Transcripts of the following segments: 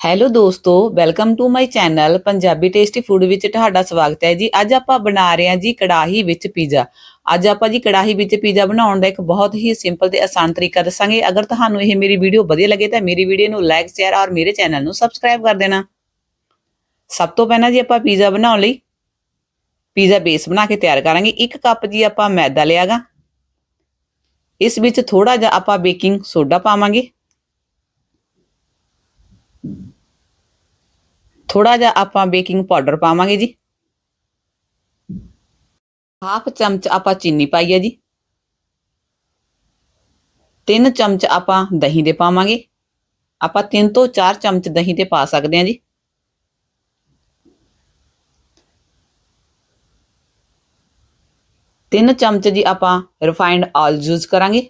Hello ਦੋਸਤੋ welcome to my channel Punjabi tasty food ਵਿੱਚ ਤੁਹਾਡਾ ਸਵਾਗਤ ਹੈ ਜੀ। ਅੱਜ ਆਪਾਂ ਬਣਾ ਰਹੇ ਹਾਂ ਜੀ ਕੜਾਹੀ ਵਿੱਚ ਪੀਜ਼ਾ ਅੱਜ ਆਪਾਂ ਜੀ ਕੜਾਹੀ ਵਿੱਚ ਪੀਜ਼ਾ ਬਣਾਉਣ ਦਾ ਇੱਕ ਬਹੁਤ ਹੀ ਸਿੰਪਲ ਤੇ ਆਸਾਨ ਤਰੀਕਾ ਦੱਸਾਂਗੇ। ਅਗਰ ਤੁਹਾਨੂੰ ਇਹ ਮੇਰੀ ਵੀਡੀਓ ਵਧੀਆ ਲੱਗੇ ਤਾਂ ਮੇਰੀ ਵੀਡੀਓ ਨੂੰ ਲਾਈਕ ਸ਼ੇਅਰ ਔਰ ਮੇਰੇ ਚੈਨਲ ਨੂੰ ਸਬਸਕ੍ਰਾਈਬ ਕਰ ਦੇਣਾ। ਸਭ ਤੋਂ ਪਹਿਲਾਂ ਜੀ ਆਪਾਂ ਪੀਜ਼ਾ ਬਣਾਉਣ ਲਈ ਪੀਜ਼ਾ ਬੇਸ ਬਣਾ ਕੇ ਤਿਆਰ ਕਰਾਂਗੇ। ਇੱਕ ਕੱਪ ਜੀ ਆਪਾਂ ਮੈਦਾ ਲਿਆਗਾ। ਇਸ ਵਿੱਚ ਥੋੜਾ ਜਿਹਾ ਆਪਾਂ ਬੇਕਿੰਗ ਸੋਡਾ ਪਾਵਾਂਗੇ। ਥੋੜਾ ਜਿਹਾ ਆਪਾਂ ਬੇਕਿੰਗ ਪਾਊਡਰ ਪਾਵਾਂਗੇ ਜੀ। ਹਾਫ ਚਮਚ ਆਪਾਂ ਚੀਨੀ ਪਾਈ ਹੈ ਜੀ। 3 ਚਮਚ ਆਪਾਂ ਦਹੀਂ ਦੇ ਪਾਵਾਂਗੇ। ਆਪਾਂ 3 ਤੋਂ 4 ਚਮਚ ਦਹੀਂ ਦੇ ਪਾ ਸਕਦੇ ਹਾਂ ਜੀ। ਤਿੰਨ ਚਮਚ ਜੀ ਆਪਾਂ ਰਿਫਾਈਨਡ ਆਇਲ ਯੂਜ਼ ਕਰਾਂਗੇ।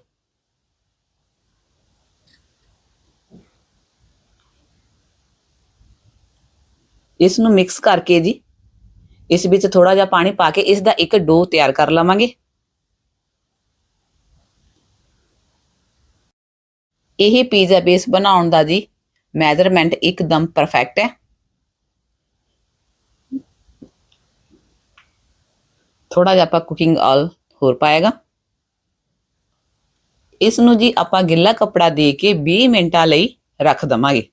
ਇਸ ਨੂੰ ਮਿਕਸ ਕਰਕੇ ਜੀ, ਇਸ ਵਿੱਚ ਥੋੜਾ ਜਿਹਾ ਪਾਣੀ ਪਾ ਕੇ ਇਸ ਦਾ ਇੱਕ ਡੋ ਤਿਆਰ ਕਰ ਲਵਾਂਗੇ। ਇਹ ਪੀਜ਼ਾ ਬੇਸ ਬਣਾਉਣ ਦਾ ਜੀ ਮੈਜ਼ਰਮੈਂਟ ਇੱਕਦਮ ਪਰਫੈਕਟ ਹੈ। ਥੋੜਾ ਜਿਹਾ ਆਪਾਂ ਕੁਕਿੰਗ ਆਇਲ ਹੋਰ ਪਾਏਗਾ। ਇਸ ਨੂੰ ਜੀ ਆਪਾਂ ਗਿੱਲਾ ਕੱਪੜਾ ਦੇ ਕੇ 20 ਮਿੰਟਾਂ ਲਈ ਰੱਖ ਦਵਾਂਗੇ।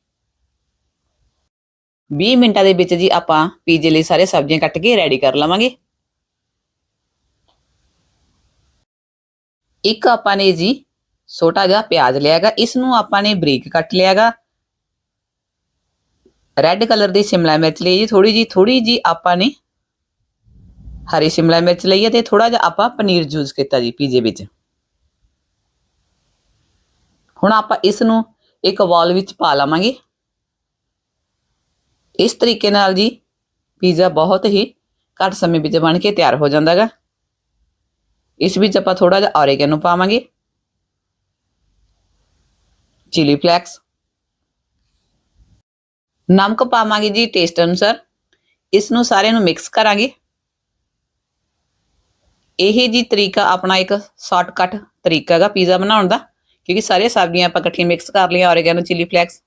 20 ਮਿੰਟਾਂ ਦੇ ਵਿੱਚ ਜੀ ਆਪਾਂ ਪੀਜ਼ੇ ਲਈ ਸਾਰੇ ਸਬਜ਼ੀਆਂ ਕੱਟ ਕੇ ਰੈਡੀ ਕਰ ਲਵਾਂਗੇ। ਇੱਕ ਆਪਾਂ ਨੇ ਜੀ ਛੋਟਾ ਜਿਹਾ ਪਿਆਜ਼ ਲਿਆਗਾ ਇਸ ਨੂੰ ਆਪਾਂ ਨੇ ਬਰੀਕ ਕੱਟ ਲਿਆਗਾ ਰੈੱਡ ਕਲਰ ਦੀ ਸ਼ਿਮਲਾ ਮਿਰਚ ਲਈ ਜੀ ਥੋੜੀ ਜੀ ਥੋੜੀ ਜੀ ਆਪਾਂ ਨੇ ਹਰੀ ਸ਼ਿਮਲਾ ਮਿਰਚ ਲਈ ਹੈ ਤੇ ਥੋੜਾ ਜਿਹਾ ਆਪਾਂ ਪਨੀਰ ਯੂਜ਼ ਕੀਤਾ ਜੀ ਪੀਜ਼ੇ ਵਿੱਚ। ਹੁਣ ਆਪਾਂ ਇਸ ਨੂੰ ਇੱਕ ਵਾਲ ਵਿੱਚ ਪਾ ਲਵਾਂਗੇ। ਇਸ ਤਰੀਕੇ ਨਾਲ ਜੀ ਪੀਜ਼ਾ ਬਹੁਤ ਹੀ ਘੱਟ ਸਮੇਂ ਵਿੱਚ ਬਣ ਕੇ ਤਿਆਰ ਹੋ ਜਾਂਦਾ ਹੈਗਾ ਇਸ ਵਿੱਚ ਆਪਾਂ ਥੋੜਾ ਜਿਹਾ ਔਰੇਗੈਨੋ ਪਾਵਾਂਗੇ। Chilli flakes. ਨਮਕ ਪਾਵਾਂਗੇ ਜੀ ਟੇਸਟ ਅਨੁਸਾਰ। ਇਸ ਨੂੰ ਸਾਰੇ ਨੂੰ ਮਿਕਸ ਕਰਾਂਗੇ। ਇਹ ਜੀ ਤਰੀਕਾ ਆਪਣਾ ਇੱਕ ਸ਼ਾਰਟਕਟ ਤਰੀਕਾ ਹੈਗਾ ਪੀਜ਼ਾ ਬਣਾਉਣ ਦਾ। ਕਿਉਂਕਿ ਸਾਰੇ ਸਬਜ਼ੀਆਂ ਆਪਾਂ ਇਕੱਠੀਆਂ ਮਿਕਸ ਕਰ ਲਈਆਂ ਔਰੇਗੈਨੋ, ਚਿਲੀ ਫਲੈਕਸ।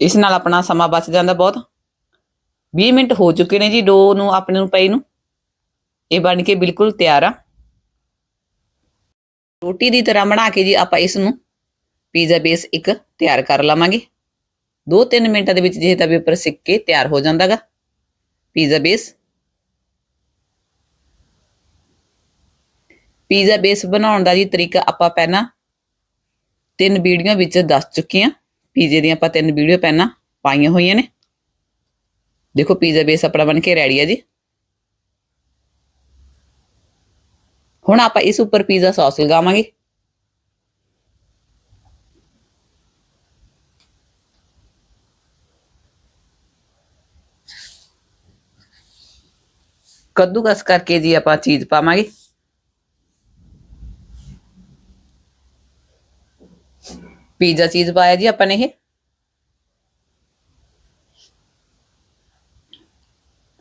ਇਸ ਨਾਲ ਆਪਣਾ ਸਮਾਂ ਬਚ ਜਾਂਦਾ ਬਹੁਤ। 20 ਮਿੰਟ ਹੋ ਚੁੱਕੇ ਨੇ ਜੀ ਡੋ ਨੂੰ, ਆਪਣੇ ਨੂੰ, ਪਈ ਨੂੰ। ਇਹ ਬਣ ਕੇ ਬਿਲਕੁਲ ਤਿਆਰ ਆ। ਰੋਟੀ ਦੀ ਤਰ੍ਹਾਂ ਬਣਾ ਕੇ ਜੀ ਆਪਾਂ ਇਸ ਨੂੰ ਪੀਜ਼ਾ ਬੇਸ ਇੱਕ ਤਿਆਰ ਕਰ ਲਵਾਂਗੇ। 2-3 ਮਿੰਟਾਂ ਦੇ ਵਿੱਚ ਜਿਹੇ ਤਵੇ ਉੱਪਰ ਸਿੱਕ ਕੇ ਤਿਆਰ ਹੋ ਜਾਂਦਾਗਾ ਪੀਜ਼ਾ ਬੇਸ। ਪੀਜ਼ਾ ਬੇਸ ਬਣਾਉਣ ਦਾ ਜੀ ਤਰੀਕਾ ਆਪਾਂ ਪਹਿਲਾਂ ਤਿੰਨ ਵੀਡੀਓ ਵਿੱਚ ਦੱਸ ਚੁੱਕੇ ਹਾਂ। ਪੀਜ਼ੇ ਦੀਆਂ ਆਪਾਂ ਤਿੰਨ ਵੀਡੀਓ ਪਹਿਲਾਂ ਪਾਈਆਂ ਹੋਈਆਂ ਨੇ। ਦੇਖੋ ਪੀਜ਼ਾ ਬੇਸ ਆਪਣਾ ਬਣ ਕੇ ਰੈਡੀ ਹੈ ਜੀ। ਹੁਣ ਆਪਾਂ ਇਸ ਉੱਪਰ ਪੀਜ਼ਾ ਸੌਸ ਲਗਾਵਾਂਗੇ। ਕੱਦੂਕਸ ਕਰਕੇ ਜੀ ਆਪਾਂ ਚੀਜ਼ ਪਾਵਾਂਗੇ। ਪੀਜ਼ਾ ਚੀਜ਼ ਪਾਇਆ ਜੀ ਆਪਾਂ ਨੇ ਇਹ?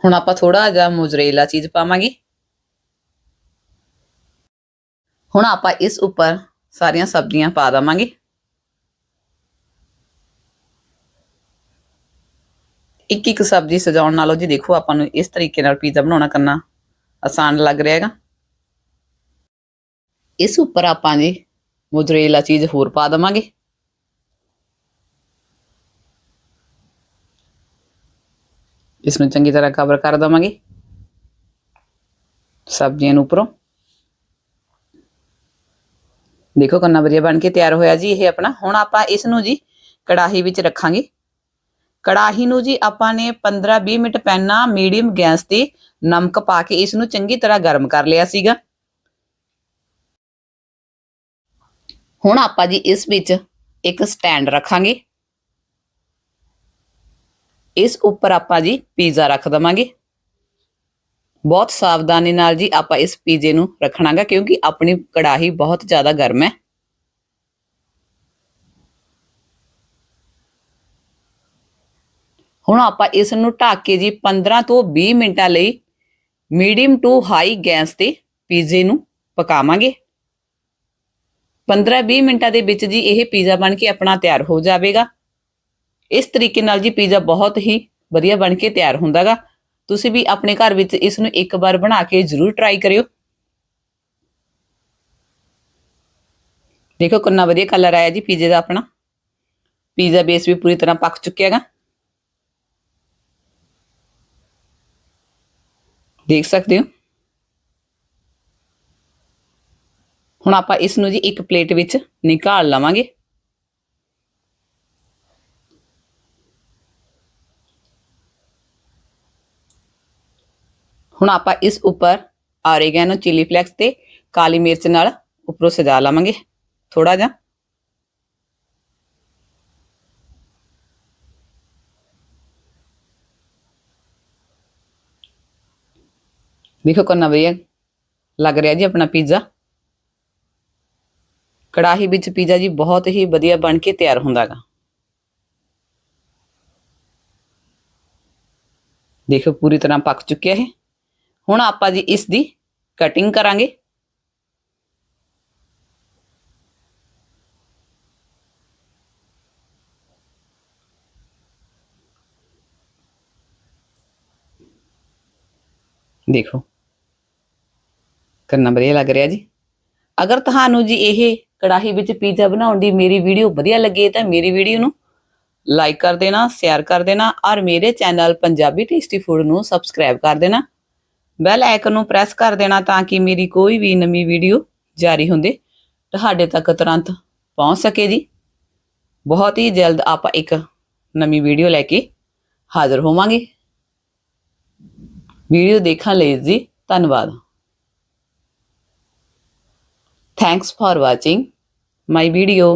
ਹੁਣ ਆਪਾਂ ਥੋੜਾ ਜਿਹਾ ਮੋਜ਼ਰੇਲਾ ਚੀਜ਼ ਪਾਵਾਂਗੇ। ਹੁਣ ਆਪਾਂ ਇਸ ਉੱਪਰ ਸਾਰੀਆਂ ਸਬਜ਼ੀਆਂ ਪਾ ਦਵਾਂਗੇ। ਇੱਕ ਇੱਕ ਸਬਜ਼ੀ ਸਜਾਉਣ ਨਾਲੋਂ ਜੀ ਦੇਖੋ ਆਪਾਂ ਨੂੰ ਇਸ ਤਰੀਕੇ ਨਾਲ ਪੀਜ਼ਾ ਬਣਾਉਣਾ ਕਰਨਾ ਆਸਾਨ ਲੱਗ ਰਿਹਾ ਹੈਗਾ। ਇਸ ਉੱਪਰ ਆਪਾਂ ਜੀ ਮੋਜ਼ਰੇਲਾ ਚੀਜ਼ ਹੋਰ ਪਾ ਦਵਾਂਗੇ। ਇਸ ਨੂੰ ਚੰਗੀ ਤਰ੍ਹਾਂ ਕਵਰ ਕਰ ਦਵਾਂਗੇ ਸਬਜ਼ੀਆਂ ਨੂੰ ਉੱਪਰੋਂ ਦੇਖੋ ਕਿੰਨਾ ਵਧੀਆ ਬਣ ਕੇ ਤਿਆਰ ਹੋਇਆ ਜੀ ਇਹ ਆਪਣਾ ਹੁਣ ਆਪਾਂ ਇਸ ਨੂੰ ਜੀ ਕੜਾਹੀ ਵਿੱਚ ਰੱਖਾਂਗੇ ਕੜਾਹੀ ਨੂੰ ਜੀ ਆਪਾਂ ਨੇ 15-20 ਮਿੰਟ ਪਹਿਲਾਂ ਮੀਡੀਅਮ ਗੈਸ ਤੇ ਨਮਕ ਪਾ ਕੇ ਇਸ ਨੂੰ ਚੰਗੀ ਤਰ੍ਹਾਂ ਗਰਮ ਕਰ ਲਿਆ ਸੀਗਾ ਹੁਣ ਆਪਾਂ ਜੀ ਇਸ ਵਿੱਚ ਇੱਕ ਸਟੈਂਡ ਰੱਖਾਂਗੇ ਇਸ ਉੱਪਰ ਆਪਾਂ ਜੀ ਪੀਜ਼ਾ ਰੱਖ ਦਵਾਂਗੇ। ਬਹੁਤ ਸਾਵਧਾਨੀ ਨਾਲ ਜੀ ਆਪਾਂ ਇਸ ਪੀਜ਼ੇ ਨੂੰ ਰੱਖਣਾਗਾ, ਕਿਉਂਕਿ ਆਪਣੀ ਕੜਾਹੀ ਬਹੁਤ ਜ਼ਿਆਦਾ ਗਰਮ ਹੈ। ਹੁਣ ਆਪਾਂ ਇਸ ਨੂੰ ਢੱਕ ਕੇ ਜੀ 15 ਤੋਂ 20 ਮਿੰਟਾਂ ਲਈ ਮੀਡੀਅਮ ਟੂ ਹਾਈ ਗੈਸ ਤੇ ਪੀਜ਼ੇ ਨੂੰ ਪਕਾਵਾਂਗੇ। 15-20 ਮਿੰਟਾਂ ਦੇ ਵਿੱਚ ਜੀ ਇਹ ਪੀਜ਼ਾ ਬਣ ਕੇ ਆਪਣਾ ਤਿਆਰ ਹੋ ਜਾਵੇਗਾ। ਇਸ ਤਰੀਕੇ ਨਾਲ ਜੀ ਪੀਜ਼ਾ ਬਹੁਤ ਹੀ ਵਧੀਆ ਬਣ ਕੇ ਤਿਆਰ ਹੁੰਦਾਗਾ। ਤੁਸੀਂ ਵੀ ਆਪਣੇ ਘਰ ਵਿੱਚ ਇਸ ਨੂੰ ਇੱਕ ਵਾਰ ਬਣਾ ਕੇ ਜ਼ਰੂਰ ਟਰਾਈ ਕਰਿਓ। ਦੇਖੋ ਕਿੰਨਾ ਵਧੀਆ ਕਲਰ ਆਇਆ ਜੀ ਪੀਜ਼ੇ ਦਾ ਆਪਣਾ। ਪੀਜ਼ਾ ਬੇਸ ਵੀ ਪੂਰੀ ਤਰ੍ਹਾਂ ਪੱਕ ਚੁੱਕਿਆ ਹੈਗਾ। ਦੇਖ ਸਕਦੇ ਹੋ। ਹੁਣ ਆਪਾਂ ਇਸ ਨੂੰ ਜੀ ਇੱਕ ਪਲੇਟ ਵਿੱਚ ਨਿਕਾਲ ਲਵਾਂਗੇ। ਹੁਣ ਆਪਾਂ ਇਸ ਉੱਪਰ ਆਰੇਗੈਨੋ ਚਿਲੀ ਫਲੈਕਸ ਤੇ, ਕਾਲੀ ਮਿਰਚ ਨਾਲ ਉੱਪਰੋਂ ਸਜਾ ਲਵਾਂਗੇ। ਥੋੜਾ ਜਿਹਾ। ਦੇਖੋ ਕਿੰਨਾ ਵਧੀਆ ਲੱਗ ਰਿਹਾ ਜੀ ਆਪਣਾ ਪੀਜ਼ਾ ਕੜਾਹੀ ਵਿੱਚ ਪੀਜ਼ਾ ਜੀ ਬਹੁਤ ਹੀ ਵਧੀਆ ਬਣ ਕੇ ਤਿਆਰ ਹੁੰਦਾਗਾ ਦੇਖੋ ਪੂਰੀ ਤਰ੍ਹਾਂ ਪੱਕ ਚੁੱਕਿਆ ਹੈ ਹੁਣ ਆਪਾਂ ਜੀ ਇਸ ਦੀ ਕਟਿੰਗ ਕਰਾਂਗੇ। ਦੇਖੋ ਕਰਨਾ ਵਧੀਆ ਲੱਗ ਰਿਹਾ ਜੀ। ਅਗਰ ਤੁਹਾਨੂੰ ਜੀ ਇਹ ਕੜਾਹੀ ਵਿੱਚ ਪੀਜ਼ਾ ਬਣਾਉਣ ਦੀ ਮੇਰੀ ਵੀਡੀਓ ਵਧੀਆ ਲੱਗੇ ਤਾਂ ਮੇਰੀ ਵੀਡੀਓ ਨੂੰ ਲਾਈਕ ਕਰ ਦੇਣਾ ਸ਼ੇਅਰ ਕਰ ਦੇਣਾ ਔਰ ਮੇਰੇ ਚੈਨਲ ਪੰਜਾਬੀ ਟੇਸਟੀ ਫੂਡ ਨੂੰ ਸਬਸਕ੍ਰਾਈਬ ਕਰ ਦੇਣਾ। ਬੈਲ ਆਈਕਨ ਨੂੰ ਪ੍ਰੈਸ ਕਰ ਦੇਣਾ ਤਾਂ ਕਿ ਮੇਰੀ ਕੋਈ ਵੀ ਨਵੀਂ ਵੀਡੀਓ ਜਾਰੀ ਹੁੰਦੇ। ਤੁਹਾਡੇ ਤੱਕ ਤੁਰੰਤ ਪਹੁੰਚ ਸਕੇ ਜੀ। ਬਹੁਤ ਹੀ ਜਲਦ ਆਪਾਂ ਇੱਕ ਨਵੀਂ ਵੀਡੀਓ ਲੈ ਕੇ ਹਾਜ਼ਰ ਹੋਵਾਂਗੇ। ਵੀਡੀਓ ਦੇਖਣ ਲਈ ਜੀ, ਧੰਨਵਾਦ। Thanks for watching my video